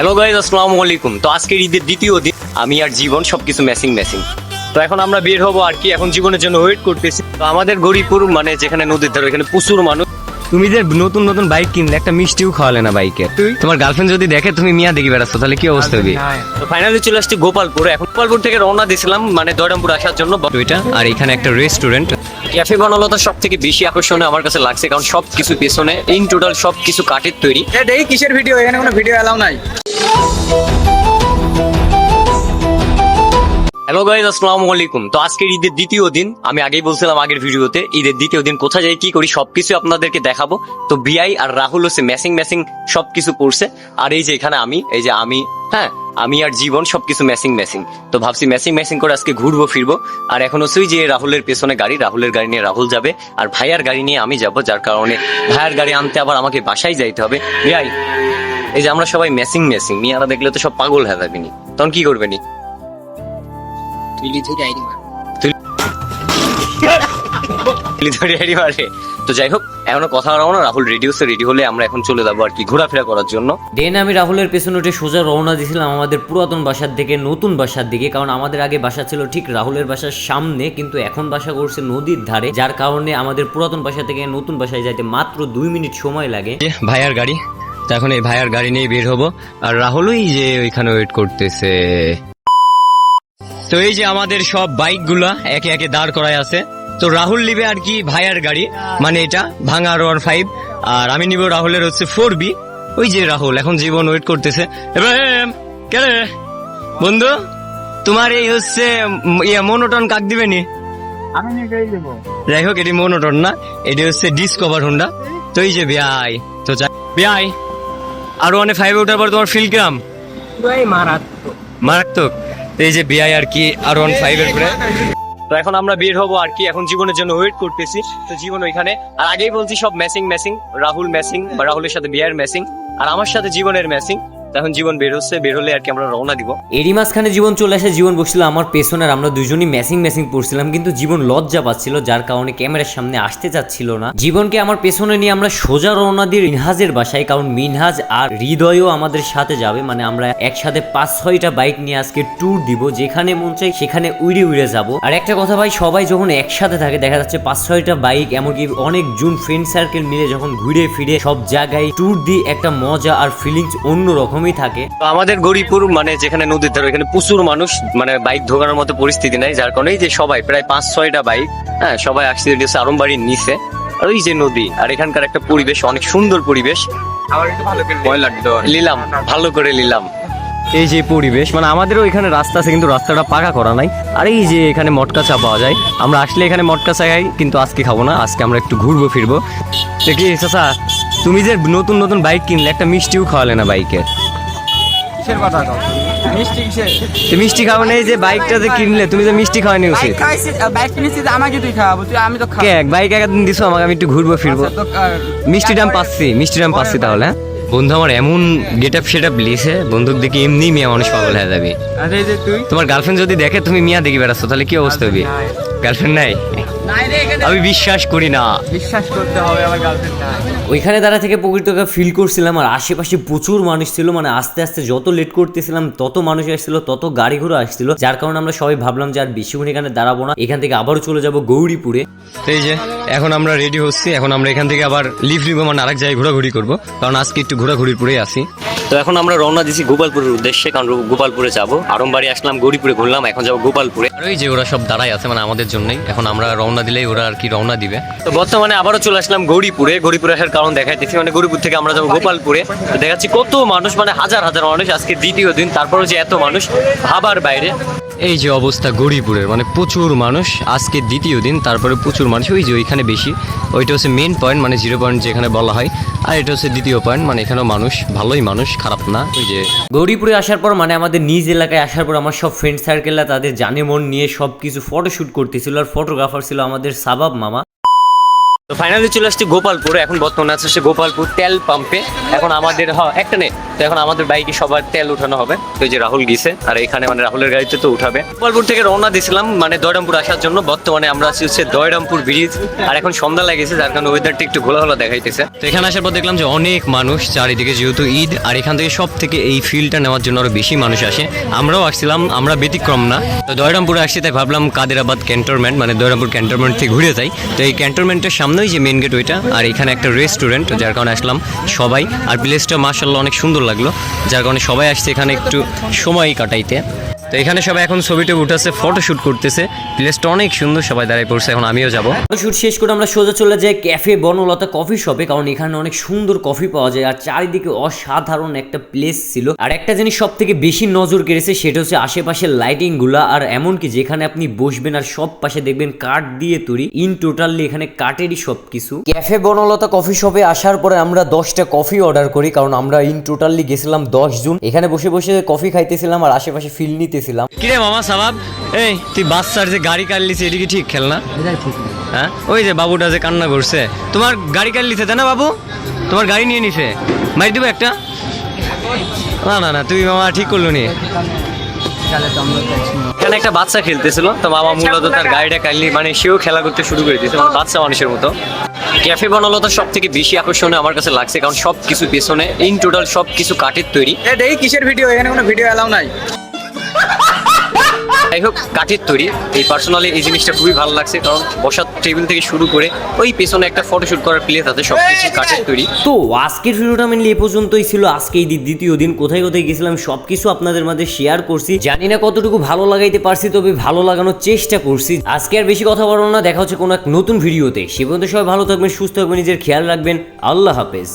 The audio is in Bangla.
হ্যালো গাইজ আসসালামু আলাইকুম তো আজকের ঈদের দ্বিতীয় দিন, আমি আর জীবন সবকিছু ম্যাসিং ম্যাসিং তো এখন আমরা বের হব আর কি, এখন জীবনের জন্য ওয়েট করতেছি। তো আমাদের গরিপুর মানে যেখানে নদীর ধারে এখানে প্রচুর মানুষ। তুমি যে নতুন নতুন বাইক কিনলে একটা মিষ্টিও খাওয়ালে না বাইকে তোমার গার্লফ্রেন্ড যদি দেখে তুমি মিয়া দেখি বেড়াচ্ছ তাহলে কি অবস্থা হবে? তো ফাইনালি চলে আসছি গোপালপুরে। এখন গোপালপুর থেকে রওনা দিয়েছিলাম মানে দয়রামপুর আসার জন্য। ওইটা আর এখানে একটা রেস্টুরেন্ট ক্যাফে বনলতা সব থেকে বেশি আকর্ষণীয় আমার কাছে লাগছে কারণ সব কিছু পেছনে ইন টোটাল সব কিছু কাঠের তৈরি। দেখি কিসের ভিডিও এখানে কোনো ভিডিও এলাও নাই। হ্যালো গাইজ আসসালামু আলাইকুম। তো আজকের ঈদের দ্বিতীয় দিন, আমি আগেই বলছিলাম আগের ভিডিওতে, ঈদের দ্বিতীয় দিন কোথায় যাই, কি করি, সবকিছু আপনাদেরকে দেখাবো। তো বিআই আর রাহুল হচ্ছে ম্যাসিং ম্যাসিং সবকিছু করছে। আর এই যে এখানে আমি, এই যে আমি হ্যাঁ আমি আর জীবন সবকিছু ম্যাসিং ম্যাসিং তো ভাবছি ম্যাসিং ম্যাসিং করে আজকে ঘুরবো, ফিরবো। আর এখন হচ্ছে যে রাহুলের পেছনে গাড়ি, রাহুলের গাড়ি নিয়ে রাহুল যাবে। আর ভাইয়ার গাড়ি নিয়ে আমি যাব, যার কারণে ভাইয়ার গাড়ি আনতে আবার আমাকে বাসায় যাইতে হবে। বিআই এই যে আমরা সবাই ম্যাসিং ম্যাসিং মিয়ারা দেখলে তো সব পাগল হয়ে যাবেনি তখন কি করবেনি মারে। তো যাই হোক এখনও কথা না রাহুল রেডি হচ্ছে রেডি হলে আমরা এখন চলে যাব আর কি ঘোরাফেরা করার জন্য। দেন আমি রাহুলের পেছনে উঠে সোজা রওনা দিয়েছিলাম আমাদের পুরাতন বাসার দিকে নতুন বাসার দিকে কারণ আমাদের আগে বাসা ছিল ঠিক রাহুলের বাসার সামনে কিন্তু এখন বাসা করছে নদীর ধারে যার কারণে আমাদের পুরাতন বাসা থেকে নতুন বাসায় যাইতে মাত্র দুই মিনিট সময় লাগে। ভাইয়ার গাড়ি? তো এখন এই ভাইয়ার গাড়ি নিয়ে বের হব। আর রাহুলই যে ওইখানে ওয়েট করতেছে। তো এই যে আমাদের সব বাইকগুলা একে একে দাঁড় করায় আছে। তো রাহুল নিবে আর কি ভাইয়ার গাড়ি মানে এটা ভাঙা আর ওয়ান ফাইভ আর আমি নিব রাহুলের হচ্ছে ফোর বি ওই যে রাহুল এখন জীবন ওয়েট করতেছে। এবার কে বন্ধু তোমার এই হচ্ছে ইয়ে মনোটন কাক দিবে নি? যাই হোক এটি মনোটন না এটি হচ্ছে ডিসকভার হোন্ডা তো এই যে বিআই তো যাই বিআই আর ওয়ানে ফাইভ ওঠার পর তোমার ফিল কিরাম? মারাত্মক। তো এই যে বিআই আর কি আর ওয়ান ফাইভ এর পরে তো এখন আমরা বের হব আর কি, এখন জীবনের জন্য ওয়েট করতেছি। তো জীবন ওইখানে। আর আগেই বলছি সব ম্যাসিং ম্যাসিং রাহুল ম্যাসিং বা রাহুলের সাথে বিয়ার ম্যাসিং আর আমার সাথে জীবনের ম্যাসিং এখন জীবন বের হচ্ছে, বের হলে আর কি আমরা রওনা দিব। এরই মাঝখানে জীবন চলে আসে, জীবন বসছিল আমার পেছনে আর আমরা দুজনই ম্যাসিং ম্যাসিং পড়ছিলাম, কিন্তু জীবন লজ্জা পাচ্ছিল, যার কারণে ক্যামেরার সামনে আসতে চাচ্ছিল না। জীবনকে আমার পেছনে নিয়ে আমরা সোজা রওনা দিয়ে মিনহাজের বাসায়, কারণ মিনহাজ আর হৃদয়ও আমাদের সাথে যাবে মানে আমরা একসাথে পাঁচ, ছয়টা বাইক নিয়ে আজকে ট্যুর দিব, যেখানে মন চাই সেখানে উড়ে উড়ে যাব। আর একটা কথা ভাই, সবাই যখন একসাথে থাকে, দেখা যাচ্ছে পাঁচ, ছয়টা বাইক এমনকি অনেক জন ফ্রেন্ড সার্কেল মিলে যখন ঘুরে ফিরে সব জায়গায় ট্যুর দিই একটা মজা আর ফিলিংস অন্য রকমই থাকে। তো আমাদের গরিপুর মানে যেখানে নদীর ধারে এখানে প্রচুর মানুষ মানে বাইক ঢোকানোর মতো পরিস্থিতি নাই যার কারণে যে সবাই প্রায় পাঁচ ছয়টা বাইক হ্যাঁ সবাই এটা হচ্ছে আরমবাড়ির নিচে। আর ওই যে নদী আর এখানকার একটা পরিবেশ অনেক সুন্দর পরিবেশ। নিলাম ভালো করে নিলাম। এই যে পরিবেশ মানে আমাদেরও এখানে রাস্তা আছে কিন্তু রাস্তাটা পাকা করা নাই। আর এই যে এখানে মটকা চা পাওয়া যায় আমরা আসলে এখানে মটকা চা খাই কিন্তু আজকে খাব না আজকে আমরা একটু ঘুরবো ফিরবো। দেখি চাচা তুমি যে নতুন নতুন বাইক কিনলে একটা মিষ্টিও খাওয়ালে না বাইকের কিসের কথা কও। মিষ্টি কিসের মিষ্টি খাওয়া নেই যে বাইকটা যে কিনলে তুমি যে মিষ্টি খাওয়ানি উচিত। বাইক কিনেছি যে আমাকে তুই খাওয়াবো তুই আমি তো কে খাব এক বাইক একদিন দিছো আমাকে আমি একটু ঘুরবো ফিরবো। আচ্ছা, তো, মিষ্টি দাম পাচ্ছি মিষ্টি দাম পাচ্ছি তাহলে হ্যাঁ? বন্ধু আমার এমন গেট আপ সেট আপ লিছে বন্ধুক দেখে এমনি মিয়া মানুষ পাগল হয়ে যাবে। তুই? তোমার গার্লফ্রেন্ড যদি দেখে তুমি মিয়া দেখি বেড়াচ্ছ তাহলে কি অবস্থা হবে? গার্লফ্রেন্ড নাই? আমি বিশ্বাস করি না। বিশ্বাস করতে হবে আমার গার্লফ্রেন্ড নাই ওইখানে দাঁড়া থেকে প্রকৃতকে ফিল করছিলাম আর আশেপাশে প্রচুর মানুষ ছিল মানে আস্তে আস্তে যত লেট করতেছিলাম তত মানুষ আসছিল তত গাড়ি ঘোড়া আসছিল যার কারণে আমরা সবাই ভাবলাম যে আর বেশিক্ষণ এখানে দাঁড়াবো না। এখান থেকে আবারও চলে যাব গৌরীপুরে। এই যে এখন আমরা রেডি হচ্ছি এখন আমরা এখান থেকে আবার লিফট নিবো মানে আরেক জায়গায় ঘোরাঘুরি করব। কারণ আজকে একটু ঘোরাঘুরির পরেই আসি তো এখন আমরা রওনা দিছি গোপালপুরের উদ্দেশ্যে কারণ গোপালপুরে যাব। আরমবাড়ি আসলাম গৌরীপুরে ঘুরলাম এখন যাব গোপালপুরে। আর ওই যে ওরা সব দাঁড়াই আছে মানে আমাদের জন্যই। এখন আমরা রওনা দিলেই ওরা আর কি রওনা দিবে। তো বর্তমানে আবারও চলে আসলাম গৌরীপুরে। গৌরীপুরে আসার কারণ দেখাইতেছি মানে গৌরীপুর থেকে আমরা যাব গোপালপুরে। তো দেখাচ্ছি কত মানুষ মানে হাজার হাজার মানুষ আজকে দ্বিতীয় দিন তারপরেও যে এত মানুষ ভাবার বাইরে। এই যে অবস্থা গৌরীপুরের মানে প্রচুর মানুষ আজকে দ্বিতীয় দিন তারপরে প্রচুর মানুষ ওই যে ওইখানে বেশি। ওইটা হচ্ছে মেন পয়েন্ট মানে জিরো পয়েন্ট যেখানে বলা হয়। আর এটা হচ্ছে দ্বিতীয় পয়েন্ট মানে এখানেও মানুষ ভালোই মানুষ খারাপ না ওই যে গৌরীপুরে আসার পর মানে আমাদের নিজ এলাকায় আসার পর আমার সব ফ্রেন্ড সার্কেলরা তাদের জানে মন নিয়ে সব কিছু ফটোশ্যুট করতেছিল। আর ফটোগ্রাফার ছিল আমাদের সাবাব মামা। তো ফাইনালি চলে আসছে গোপালপুর, এখন বর্তমানে আছে সে গোপালপুর তেল পাম্পে এখন আমাদের হ একটা নেই তো এখন আমাদের বাইকে সবার তেল উঠানো হবে। তো যে রাহুল গিয়েছে আর এখানে মানে রাহুলের গাড়িতে তো উঠাবে। গোপালপুর থেকে রওনা দিয়েছিলাম মানে দয়রামপুর আসার জন্য। বর্তমানে আমরা আছি হচ্ছে দয়রামপুর ব্রিজ। আর এখন সন্ধ্যা লাগেছে, যার কারণে ওয়েদারটা একটু ঘোলা ঘোলা দেখাইতেছে। তো এখানে আসার পর দেখলাম যে অনেক মানুষ, চারিদিকে যেহেতু ঈদ, আর এখান থেকে সব থেকে এই ফিলটা নেওয়ার জন্য আরও বেশি মানুষ আসে। আমরাও আসছিলাম, আমরা ব্যতিক্রম না। তো দয়রামপুরে আসছি, তাই ভাবলাম কাদেরাবাদ ক্যান্টনমেন্ট মানে দয়রামপুর ক্যান্টনমেন্ট থেকে ঘুরে যাই। তো এই ক্যান্টনমেন্টের সামনেই যে মেন গেট ওইটা, আর এখানে একটা রেস্টুরেন্ট যার কারণে আসলাম সবাই। আর প্লেসটা মার্শাল্লাহ অনেক সুন্দর লাগল। যার কারণে সবাই আসছে এখানে একটু সময় কাটাইতে। তো এখানে সবাই এখন উঠাচ্ছে ফটো শুট করতেছে প্লেসটা অনেক সুন্দর, সবাই দাঁড়ায় পড়ছে, এখন আমিও যাব। শুট শেষ করে আমরা সোজা চলে যাই ক্যাফে বনলতা কফি শপে কারণ এখানে অনেক সুন্দর কফি পাওয়া যায়। আর চারিদিকে অসাধারণ একটা প্লেস ছিল। আর একটা জিনিস সব থেকে বেশি নজর কেড়েছে, সেটা হচ্ছে আশেপাশের লাইটিংগুলা। আর এমনকি যেখানে আপনি বসবেন আর সব পাশে দেখবেন কাঠ দিয়ে তৈরি। ইন টোটালি এখানে কাঠেরই সব কিছু ক্যাফে বনলতা কফি শপে আসার পরে আমরা দশটা কফি অর্ডার করি, কারণ আমরা ইন টোটালি গেছিলাম দশ জুন। এখানে বসে বসে কফি খাইতেছিলাম আর আশেপাশে ফিল নিতেছিলাম কিরে মামা সাবাব? এই তুই বাচ্চার যে গাড়ি কাটলিস এটা কি ঠিক খেল না? হ্যাঁ? ওই যে বাবুটা যে কান্না করছে। তোমার গাড়ি কাটলিছে তাই না বাবু? তোমার গাড়ি নিয়ে নিছে। মারি দেবো একটা? না না না তুই মামা ঠিক করল নি। এখানে একটা বাচ্চা খেলতেছিল তো মামা মূলত তার গাড়িটা কাটলি মানে সেও খেলা করতে শুরু করে দিয়েছে মানে বাচ্চা মানুষের মতো। ক্যাফে বনলতা সব থেকে বেশি আকর্ষণীয় আমার কাছে লাগছে কারণ সব কিছু পেছনে ইন টোটাল সব কিছু কাঠের তৈরি। এ দেখি কিসের ভিডিও এখানে কোনো ভিডিও অ্যালাউ নাই। যাই হোক কাঠের তৈরি। এই পার্সোনালি এই জিনিসটা খুবই ভালো লাগছে কারণ বসার টেবিল থেকে শুরু করে ওই পেছনে একটা ফটোশুট করার প্লেস আছে সব কিছু কাঠের তৈরি। তো আজকের ভিডিওটা মেনলি এ পর্যন্তই ছিল। আজকে এই দ্বিতীয় দিন। কোথায় কোথায় গেছিলাম সব কিছু আপনাদের মাঝে শেয়ার করছি। জানি না কতটুকু ভালো লাগাইতে পারছি তবে ভালো লাগানোর চেষ্টা করছি। আজকে আর বেশি কথা বলব না। দেখা হচ্ছে কোনো এক নতুন ভিডিওতে। সে পর্যন্ত সবাই ভালো থাকবেন সুস্থ থাকবেন নিজের খেয়াল রাখবেন। আল্লাহ হাফেজ।